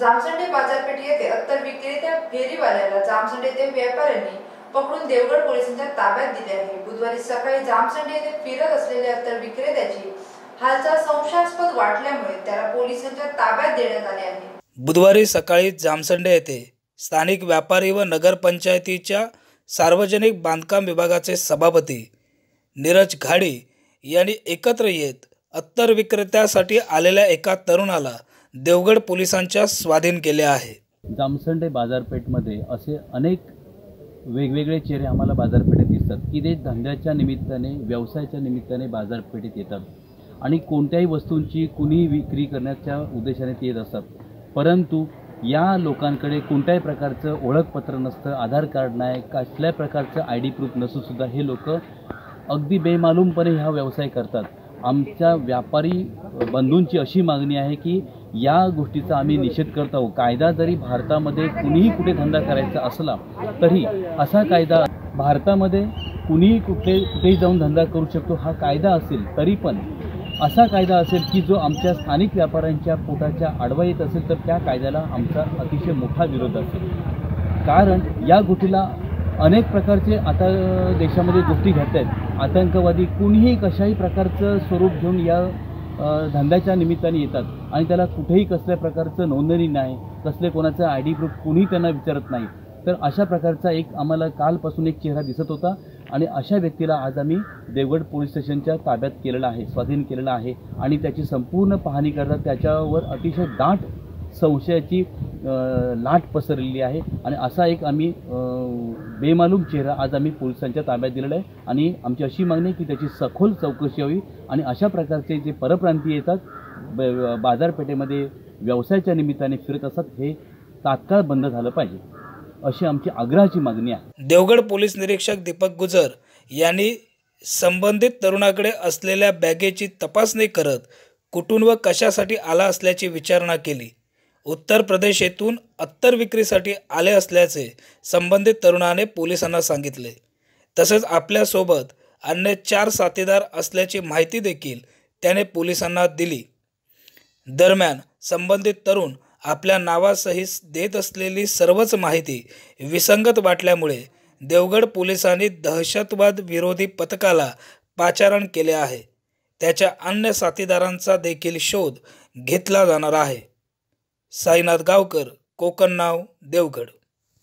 जामसंडे बाजारपेठ येथे अत्तर विक्रेत्या फेरीवाल्याला जामसंडे येथे व्यापाऱ्यांनी पकडून देवगड पोलिसांच्या ताब्यात दिले आहे. बुधवारी सकाळी जामसंडे येथे फिरत असलेल्या अत्तर विक्रेत्याची हालचाल संशयास्पद वाटल्यामुळे त्याला पोलिसांच्या ताब्यात देण्यात आले आहे. बुधवारी सकाळी जामसंडे येथे स्थानिक व्यापारी व नगरपंचायतीच्या सार्वजनिक बांधकाम विभागाचे सभापती नीरज घाडी यांनी एकत्र येत अत्तर विक्रेत्यासाठी आलेल्या एका तरुणाला देवगड पोलिसांच्या स्वाधीन केले आहे. जामसंडे बाजारपेठमध्ये असे अनेक वेगवेगळे चेहरे आम्हाला बाजारपेठेत दिसतात की ते धंद्याच्या निमित्ताने व्यवसायाच्या निमित्ताने बाजारपेठेत येतात आणि कोणत्याही वस्तूंची कुणीही विक्री करण्याच्या उद्देशाने ते येत असतात. परंतु या लोकांकडे कोणत्याही प्रकारचं ओळखपत्र नसतं आधार कार्ड नाही कसल्या प्रकारचं आय डी प्रूफ नसूनसुद्धा हे लोक अगदी बेमालूमपणे हा व्यवसाय करतात. आमच्या व्यापारी बंधूंची अशी मागणी आहे की या गोष्टीचा आम्ही निषेध करत आहोत. कायदा जरी भारतामध्ये कुणीही कुठे धंदा करायचा असला तरी असा कायदा भारतामध्ये कुणीही कुठे कुठेही जाऊन धंदा करू शकतो हा कायदा असेल तरी पण असा कायदा असेल की जो आमच्या स्थानिक व्यापाऱ्यांच्या पोटाच्या आडवा येत असेल तर त्या कायद्याला आमचा अतिशय मोठा विरोध असेल. कारण या गोष्टीला अनेक प्रकारचे आता देशामध्ये गोष्टी घडत आहेत आतंकवादी कुणीही कशाही प्रकारचं स्वरूप घेऊन या धंद्याच्या निमित्ताने येतात. आणि त्याला कुठेही कसल्या प्रकारचं नोंदणी नाही कसले कोणाचं आय डी प्रूफ कुणीही त्यांना विचारत नाही. तर अशा प्रकारचा एक आम्हाला कालपासून एक चेहरा दिसत होता आणि अशा व्यक्तीला आज आम्ही देवगड पोलीस स्टेशनच्या ताब्यात केलेला आहे स्वाधीन केलेला आहे. आणि त्याची संपूर्ण पाहणी करतात त्याच्यावर अतिशय दाट संशयाची लाट पसरलेली आहे. आणि असा एक आम्ही बेमालूम चेहरा आज आम्ही पोलिसांच्या ताब्यात दिलेला आहे. आणि आमची अशी मागणी आहे की त्याची सखोल चौकशी व्हावी आणि अशा प्रकारचे जे परप्रांतीय येतात ब- बाजारपेठेमध्ये व्यवसायाच्या निमित्ताने फिरत असतात हे तात्काळ बंद झालं पाहिजे. अशी आमची आग्रहाची मागणी आहे. देवगड पोलीस निरीक्षक दीपक गुजर यांनी संबंधित तरुणाकडे असलेल्या बॅगेची तपासणी करत कुठून व कशासाठी आला असल्याची विचारणा केली. उत्तर प्रदेश येथून अत्तर विक्रीसाठी आले असल्याचे संबंधित तरुणाने पोलिसांना सांगितले. तसेच आपल्यासोबत अन्य चार साथीदार असल्याची माहिती देखील त्याने पोलिसांना दिली. दरम्यान संबंधित तरुण आपल्या नावासहित देत असलेली सर्वच माहिती विसंगत वाटल्यामुळे देवगड पोलिसांनी दहशतवाद विरोधी पथकाला पाचारण केले आहे. त्याच्या अन्य साथीदारांचा देखील शोध घेतला जाणार आहे. साईनाथ गावकर कोकण नाव देवगड.